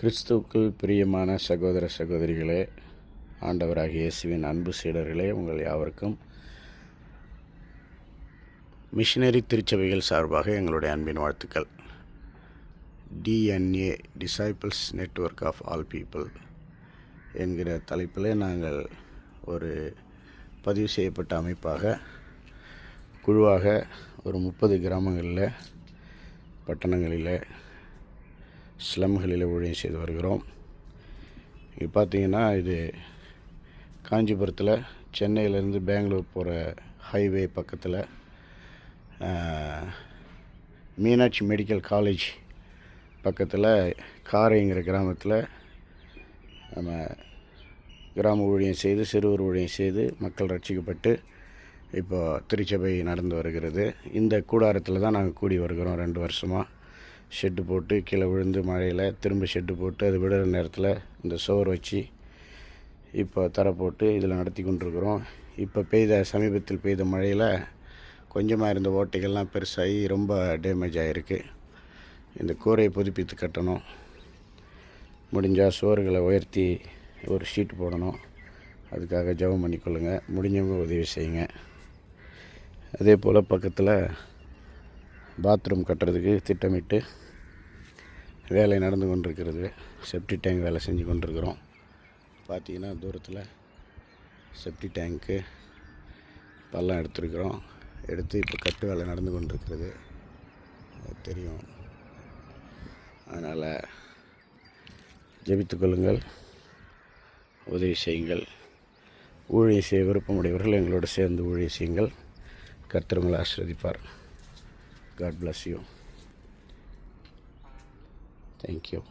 கிறிஸ்துவுக்குள் பிரியமான சகோதர சகோதரிகளே ஆண்டவராகிய இயேசுவின் அன்பு சீடர்களே உங்கள் யாவருக்கும் மிஷினரி திருச்சபைகள் சார்பாக எங்களுடைய அன்பின் வாழ்த்துக்கள். DNA disciples network of all people என்கிற தலைப்பில் நாங்கள் ஒரு பதிவு செய்யப்பட்ட அமைப்பாக குழுவாக ஒரு முப்பது கிராமங்களில் பட்டணங்களில் ஸ்லம்களில் ஊழியம் செய்து வருகிறோம். இங்கே பார்த்தீங்கன்னா இது காஞ்சிபுரத்தில் சென்னையிலேருந்து பெங்களூர் போகிற ஹைவே பக்கத்தில் மீனாட்சி மெடிக்கல் காலேஜ் பக்கத்தில் காரைங்கிற கிராமத்தில் நம்ம கிராம ஊழியம் செய்து சிறுவர் ஊழியம் செய்து மக்கள் ரட்சிக்கப்பட்டு இப்போ திருச்சபை நடந்து வருகிறது. இந்த கூடாரத்தில் தான் நாங்கள் கூடி வருகிறோம் ரெண்டு வருஷமாக ஷெட்டு போட்டு கீழே விழுந்து மழையில் திரும்ப ஷெட்டு போட்டு அது விடுற நேரத்தில் இந்த சோறு வச்சு இப்போ தரை போட்டு இதில் நடத்தி கொண்டிருக்கிறோம். இப்போ பெய்த சமீபத்தில் பெய்த மழையில் கொஞ்சமாக இருந்த ஓட்டைகள்லாம் பெருசாகி ரொம்ப டேமேஜ் ஆகிருக்கு இந்த கூரையை புதுப்பித்து கட்டணும். முடிஞ்சால் சோறுகளை உயர்த்தி ஒரு ஷீட் போடணும். அதுக்காக ஜெபம் பண்ணிக்கொள்ளுங்கள் முடிஞ்சவங்க உதவி செய்யுங்க. அதே போல் பக்கத்தில் பாத்ரூம் கட்டுறதுக்கு திட்டமிட்டு வேலை நடந்து கொண்டிருக்கிறது. செப்டி டேங்க் வேலை செஞ்சு கொண்டிருக்கிறோம். பார்த்தீங்கன்னா தூரத்தில் செப்டி டேங்க்கு பள்ளம் எடுத்துருக்குறோம். எடுத்து இப்போ கட்டு வேலை நடந்து கொண்டிருக்கிறது. அது தெரியும். அதனால் ஜெபித்துக்கொள்ளுங்கள் உதவி செய்யுங்கள். ஊழிய செய்ய விருப்பமுடையவர்கள் எங்களோடு சேர்ந்து ஊழிய செய்யுங்கள். கர்த்தர் உங்களை ஆசிர்வதிப்பார். God bless you Thank you.